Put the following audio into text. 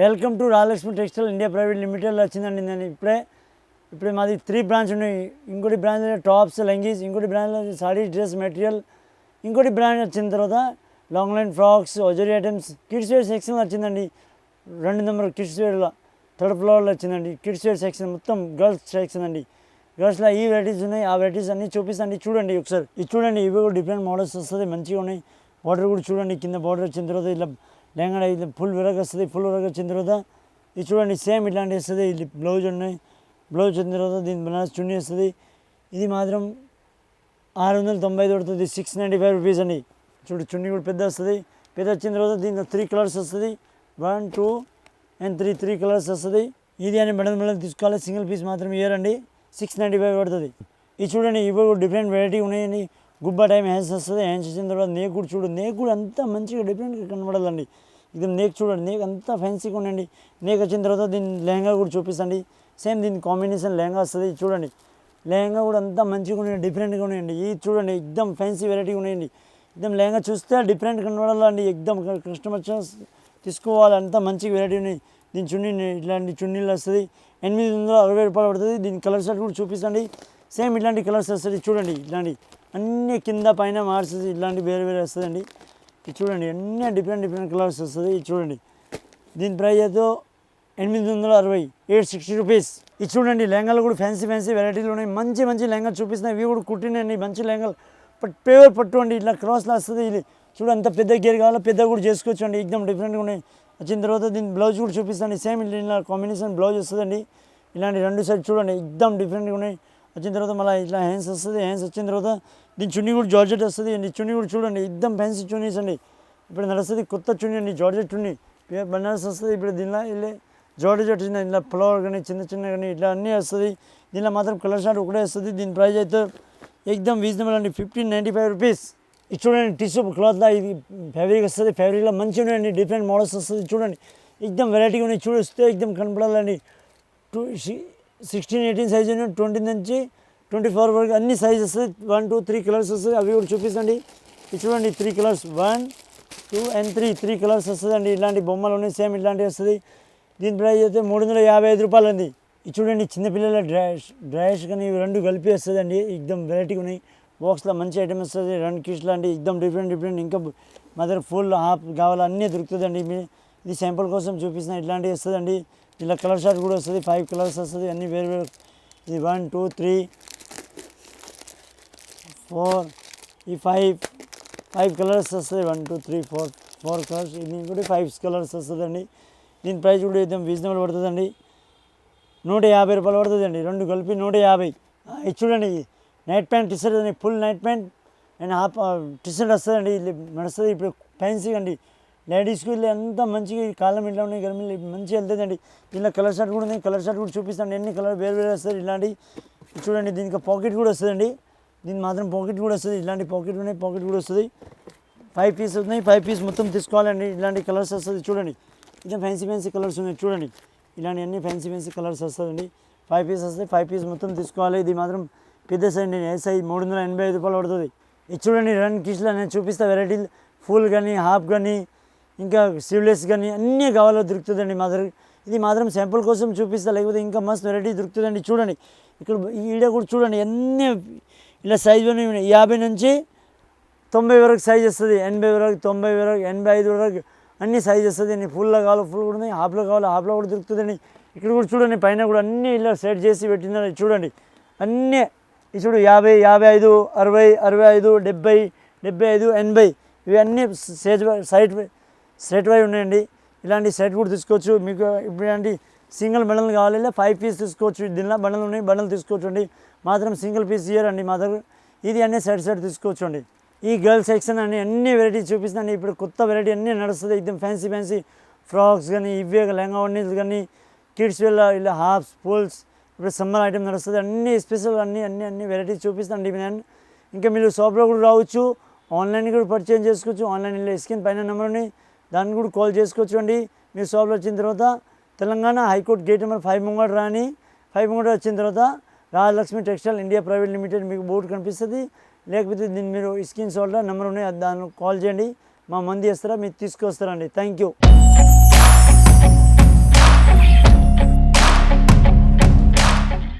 Welcome to Rajalakshmi textile India private లిమిటెడ్లో వచ్చిందండి నేను ఇప్పుడే. ఇప్పుడే మాది త్రీ బ్రాంచ్ ఉన్నాయి. ఇంకోటి బ్రాంచ్ టాప్స్ లెంగీస్ ఇంకోటి బ్రాంచ్ సారీ డ్రెస్ మెటీరియల్ ఇంకోటి బ్రాండ్ వచ్చిన తర్వాత long line frocks hosiery items kids wear section వచ్చిందండి. రెండు నెంబర్ కిడ్స్ వేర్లో థర్డ్ ఫ్లోర్లో వచ్చిందండి. కిడ్స్ వేర్ సెక్షన్ మొత్తం గర్ల్స్ సెక్షన్ అండి. గర్ల్స్లో ఈ వెరైటీస్ ఉన్నాయి. ఆ వెరైటీస్ అన్నీ చూపిస్తాండి. చూడండి ఒకసారి. ఇది చూడండి ఇవి కూడా డిఫరెంట్ మోడల్స్ వస్తుంది మంచిగా ఉన్నాయి. బార్డర్ కూడా చూడండి కింద బార్డర్ వచ్చిన తర్వాత ఇలా లేకుండా ఇది ఫుల్ విరగ వస్తుంది ఫుల్ విరగ వచ్చిన తర్వాత ఇది చూడండి సేమ్ ఇట్లాంటి వస్తుంది ఇది బ్లౌజ్ ఉన్నాయి. బ్లౌజ్ వచ్చిన తర్వాత దీని బనారస్ చున్నీ వస్తుంది. ఇది మాత్రం ఆరు వందల తొంభై ఐదు పడుతుంది సిక్స్ నైంటీ ఫైవ్ రూపీస్ అండి చూడు చున్నీ కూడా పెద్ద వస్తుంది. పెద్ద వచ్చిన తర్వాత దీంట్లో త్రీ కలర్స్ వస్తుంది. One two and three three colours వస్తుంది. ఇది అని మెడల్ మెడల్ తీసుకోవాలి సింగిల్ పీస్ మాత్రం ఇయరండి సిక్స్ నైంటీ ఫైవ్ పడుతుంది. ఇది చూడండి ఇవి డిఫరెంట్ వెరైటీ ఉన్నాయండి గుబ్బ టైం హ్యాండ్స్ వస్తుంది హ్యాండ్స్ చేసిన తర్వాత నేక్ కూడా చూడు నేక్ కూడా అంత మంచిగా డిఫరెంట్గా కనబడాలండి. ఇది నేక్ చూడండి నేక్ అంతా ఫ్యాన్సీగా ఉండండి. నేక్ వచ్చిన తర్వాత దీని లెహంగా కూడా చూపిస్తండి. సేమ్ దీని కాంబినేషన్ లెహంగా వస్తుంది చూడండి. లెహంగా కూడా అంతా మంచిగా ఉన్నాయండి డిఫరెంట్గా ఉన్నాయండి ఇది చూడండి ఎక్దమ్ ఫ్యాన్సీ వెరైటీ ఉన్నాయండి ఎక్దమ్ లెహంగా చూస్తే డిఫరెంట్ కనబడాలండి. ఎక్దమ్ కస్టమర్ తీసుకోవాలి అంత మంచి వెరైటీ ఉన్నాయి. దీని చున్నీ ఇట్లాంటి చున్నీలు వస్తుంది. ఎనిమిది వందల అరవై రూపాయలు పడుతుంది. దీని కలర్ షర్ట్ కూడా చూపిస్తండి. సేమ్ ఇట్లాంటి కలర్స్ వస్తుంది చూడండి ఇట్లాంటి అన్ని కింద పైన మార్చేసి ఇట్లాంటి వేరే వేరే వస్తుందండి. ఇది చూడండి అన్ని డిఫరెంట్ డిఫరెంట్ కలర్స్ వస్తుంది. ఇది చూడండి. దీని ప్రైస్ అయితే ఎనిమిది వందల అరవై ఎయిట్ సిక్స్టీ రూపీస్. ఇది చూడండి లెహంగాలు కూడా ఫ్యాన్సీ ఫ్యాన్సీ వెరైటీలు ఉన్నాయి మంచి మంచి లెహంగా చూపిస్తున్నాయి. ఇవి కూడా కుట్టినండి మంచి లెహంగాలు బట్ పేవర్ పట్టు అండి ఇట్లా క్రాస్లో వస్తుంది ఇది. చూడండి అంత పెద్ద గేర్ కావాలో పెద్ద కూడా చేసుకోవచ్చు అండి. ఎక్దమ్ డిఫరెంట్గా ఉన్నాయి. వచ్చిన తర్వాత దీని బ్లౌజ్ కూడా చూపిస్తాను. సేమ్ ఇలా కాంబినేషన్ బ్లౌజ్ వస్తుందండి. ఇలాంటి రెండు సైడ్ చూడండి ఎక్దమ్ డిఫరెంట్గా ఉన్నాయి. వచ్చిన తర్వాత మళ్ళీ ఇట్లా హ్యాండ్స్ వస్తుంది హ్యాండ్స్ వచ్చిన తర్వాత దీని చున్నీ కూడా జార్జెట్ వస్తుంది. అండి చున్నీ కూడా చూడండి ఇద్దం ఫ్యాన్సీ చున్నీస్ అండి. ఇప్పుడు నడుస్తుంది కొత్త చున్నీ అండి జార్జెట్ చున్నీ. బనారస్ వస్తుంది ఇప్పుడు దీనిలో వెళ్ళి జార్జెట్ వచ్చింది ఇలా ఫ్లవర్ కానీ చిన్న చిన్న కానీ ఇట్లా అన్నీ వస్తుంది. దీనిలో మాత్రం కలర్ షార్ట్ ఒకటే వస్తుంది. దీని ప్రైస్ అయితే ఎక్దమ్ రీజనబుల్ అండి ఫిఫ్టీన్ నైంటీ ఫైవ్ రూపీస్ ఇది చూడండి టిష్యూ క్లాత్లో ఇది ఫ్యాబ్రిక్ వస్తుంది ఫ్యాబ్రిక్లో మంచిగా ఉన్నాయండి డిఫరెంట్ మోడల్స్ వస్తుంది చూడండి. ఎక్దమ్ వెరైటీగా ఉన్నాయి చూస్తే ఎక్దమ్ కనపడాలండి. Two sixteen eighteen size twenty నుంచి ట్వంటీ ఫోర్ వరకు అన్ని sizes one two three colours వస్తుంది. అవి కూడా చూపిస్తండి చూడండి three colours one two and three three colours వస్తుందండి ఇలాంటి బొమ్మలు ఉన్నాయి. సేమ్ ఇలాంటివి వస్తుంది. దీని ప్రైస్ అయితే మూడు వందల యాభై ఐదు రూపాయలు ఉంది. ఇది చూడండి చిన్నపిల్లల డ్రాష్ డ్రాష్ కానీ ఇవి రెండు కలిపి వస్తుందండి ఎక్దమ్ వెరైటీగా ఉన్నాయి. బాక్స్లో మంచి ఐటమ్ వస్తుంది. రెండు కిట్స్ లాంటి ఎక్దమ్ డిఫరెంట్ డిఫరెంట్ ఇంకా మదర్ ఫుల్ హాఫ్ కావాలి అన్నీ దొరుకుతుందండి మీ ఇది శాంపుల్ కోసం చూపిస్తున్న ఇట్లాంటివి వస్తుందండి ఇలా కలర్ షార్ట్ కూడా వస్తుంది ఫైవ్ కలర్స్ వస్తుంది అన్నీ వేరు వేరు ఇది వన్ టూ త్రీ ఫోర్ ఈ ఫైవ్ ఫైవ్ కలర్స్ వస్తుంది. One two three four four colours ఇది కూడా ఫైవ్ కలర్స్ వస్తుందండి. దీని ప్రైస్ కూడా ఇద్దాం. రీజనబుల్ పడుతుందండి. నూట యాభై రూపాయలు పడుతుందండి. రెండు కలిపి నూట యాభై. ఇది చూడండి. నైట్ ప్యాంట్ టీషర్ట్ అండి. Full night pant and half T shirt వస్తుందండి. ఇది నడుస్తుంది. ఇప్పుడు ఫ్యాన్సీ అండి. లేడీస్కి వెళ్ళి ఎంత మంచిగా ఈ కాలం ఇంట్లో ఉన్నాయి గర్మీలు మంచిగా వెళ్తుందండి. ఇలా కలర్ షర్ట్ కూడా ఉంది కలర్ షర్ట్ కూడా చూపిస్తాను. ఎన్ని కలర్ వేరు వేరే వస్తుంది ఇలాంటి. చూడండి దీనికి పాకెట్ కూడా వస్తుందండి. దీని మాత్రం పాకెట్ కూడా వస్తుంది. ఇలాంటి పాకెట్ ఉన్నాయి పాకెట్ కూడా వస్తుంది. ఫైవ్ పీస్ ఉన్నాయి ఫైవ్ పీస్ మొత్తం తీసుకోవాలండి. ఇలాంటి కలర్స్ వస్తుంది చూడండి. ఇది ఫ్యాన్సీ ఫ్యాన్సీ కలర్స్ ఉన్నాయి చూడండి. ఇలాంటి అన్ని ఫ్యాన్సీ ఫ్యాన్సీ కలర్స్ వస్తుందండి. ఫైవ్ పీస్ వస్తాయి ఫైవ్ పీస్ మొత్తం తీసుకోవాలి. ఇది మాత్రం పెద్ద సైజ్ నేను ఏ సైజ్ మూడు వందల ఎనభై ఐదు రూపాయలు పడుతుంది. ఇది చూడండి రన్ కిస్లో నేను చూపిస్తా వెరైటీలు. ఫుల్ కానీ హాఫ్ కానీ ఇంకా స్లీవ్లెస్ కానీ అన్నీ కావాలో దొరుకుతుందండి మా దగ్గర. ఇది మాత్రం శాంపుల్ కోసం చూపిస్తా లేకపోతే ఇంకా మస్తు వెరైటీ దొరుకుతుందండి. చూడండి ఇక్కడ ఈడ కూడా చూడండి అన్నీ ఇలా సైజు ఉన్నాయి. యాభై నుంచి తొంభై వరకు సైజ్ వస్తుంది. ఎనభై వరకు తొంభై వరకు ఎనభై ఐదు వరకు అన్ని సైజ్ వస్తుంది. అండి ఫుల్లో కావాలి ఫుల్ కూడా ఉన్నాయి. హాఫ్లో కావాలి హాఫ్లో కూడా దొరుకుతుందండి. ఇక్కడ కూడా చూడండి పైన కూడా అన్నీ ఇలా సెట్ చేసి పెట్టిందని చూడండి అన్నీ ఇది చూడు యాభై యాభై ఐదు అరవై అరవై ఐదు డెబ్బై డెబ్బై ఐదు ఎనభై ఇవన్నీ సేజ్ సైట్ సెట్ వై ఉన్నాయండి ఇలాంటి సెట్ కూడా తీసుకోవచ్చు. మీకు ఇప్పుడు ఇలాంటి సింగిల్ బండలు కావాలి లేదా ఫైవ్ పీస్ తీసుకోవచ్చు. దీనిలో బండలు ఉన్నాయి బండలు తీసుకోవచ్చు అండి మాత్రం సింగిల్ పీస్ ఇయ్యరండి మా దగ్గర. ఇది అన్నీ సెట్ సెట్ తీసుకోవచ్చు అండి ఈ గర్ల్స్ సెక్షన్ అని అన్ని వెరైటీ చూపిస్తాను ఇప్పుడు కొత్త వెరైటీ అన్నీ నడుస్తుంది. ఎక్దమ్ ఫ్యాన్సీ ఫ్యాన్సీ ఫ్రాక్స్ కానీ ఇవే లెహంగా ఉండేది కానీ కిడ్స్ వెళ్ళ ఇలా హాఫ్స్ పూల్స్ ఇప్పుడు సమ్మర్ ఐటమ్ నడుస్తుంది. అన్ని స్పెషల్ అన్ని అన్ని అన్ని వెరైటీస్ చూపిస్తాను నేను ఇంకా మీరు షాప్లో కూడా రావచ్చు. ఆన్లైన్ కూడా పర్చేజ్ చేసుకోవచ్చు. ఆన్లైన్ స్క్రీన్ పైన నెంబర్ దాన్ని కూడా కాల్ చేసుకోవచ్చు అండి మీరు షాప్లో వచ్చిన తర్వాత Telangana high court gate number five ముంగట రాని ఫైవ్ ముంగట వచ్చిన తర్వాత Rajalakshmi textile India private limited మీకు బోర్డు కనిపిస్తుంది. లేకపోతే దీన్ని మీరు స్క్రీన్ షాట్లో నెంబర్ ఉన్నాయి దాన్ని కాల్ చేయండి. మా మంది వేస్తారా మీరు తీసుకొస్తారండి. Thank you.